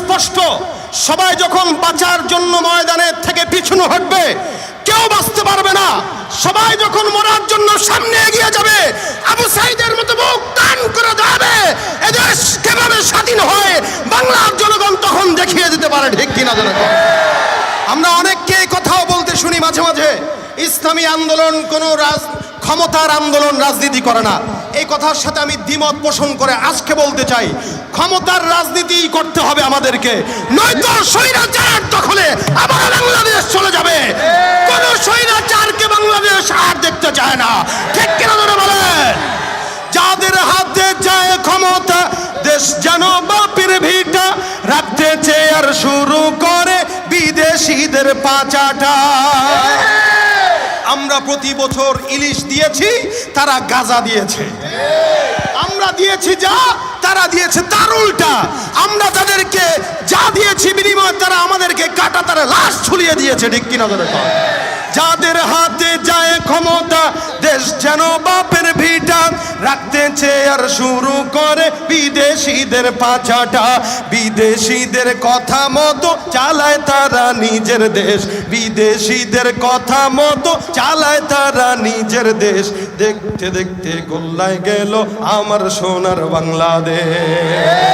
স্পষ্ট, সবাই যখন বাঁচার জন্য ময়দানের থেকে পিছনে হটবে, কেউ বাঁচতে পারবে না। সবাই যখন মরার জন্য সামনে এগিয়ে যাবে, আবু সাইদের মতো মুখ দান করে যাবে এদেশ কীভাবে স্বাধীন হয়, বাংলার জনগণ তখন দেখিয়ে দিতে পারে ঠিক কিনা জনগণ আমরা অনেককে কথাও বলতে শুনি মাঝে মাঝে, ইসলামী আন্দোলন কোনো রাজ, ক্ষমতার আন্দোলন রাজনীতি করে না। এই কথার সাথে আমি দ্বিমত পোষণ করে আজকে বলতে চাই, ক্ষমতার রাজনীতি করতে হবে আমাদেরকে। নয়তো স্বৈরাচার দখলে আবার বাংলাদেশ চলে যাবে। কোন স্বৈরাচারকে বাংলাদেশ আর দেখতে চায় না। ঠিক কিনা ধরে বলেন? যাদের হাতে যায় ক্ষমতা, দেশ যেন বাপের ভিটা রাখতে চেয়ার শুরু করে বিদেশিদের পাচাটা। আমরা প্রতি বছর ইলিশ দিয়েছি, তারা গাজা দিয়েছে। আমরা দিয়েছি যা, তারা দিয়েছে তার উল্টা। আমরা তাদেরকে যা দিয়েছি বিনিময়ে তারা আমাদেরকে কাটা তারা লাশ ছুলিয়ে দিয়েছে, ঠিক কিনা। যাদের হাতে যায় ক্ষমতা, দেশ যেন ভিটা রাখতে চেয়ার শুরু করে বিদেশিদের পাচাটা বিদেশিদের কথা মতো চালায় তারা নিজের দেশ। বিদেশিদের কথা মতো চালায় তারা নিজের দেশ। দেখতে দেখতে গোল্লায় গেল আমার সোনার বাংলাদেশ।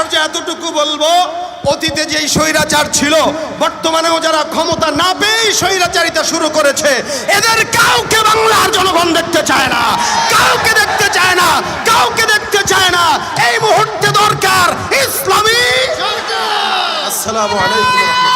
পর্যায়ে এতটুকু বলব অতীতে যেই স্বৈরাচার ছিল বর্তমানেও যারা ক্ষমতা না পেয়েই স্বৈরাচারিতা শুরু করেছে এদের কাউকে বাংলার জনগণ দেখতে চায় না কাউকে দেখতে চায় না কাউকে দেখতে চায় না এই মুহূর্তে দরকার ইসলামী আসসালামু আলাইকুম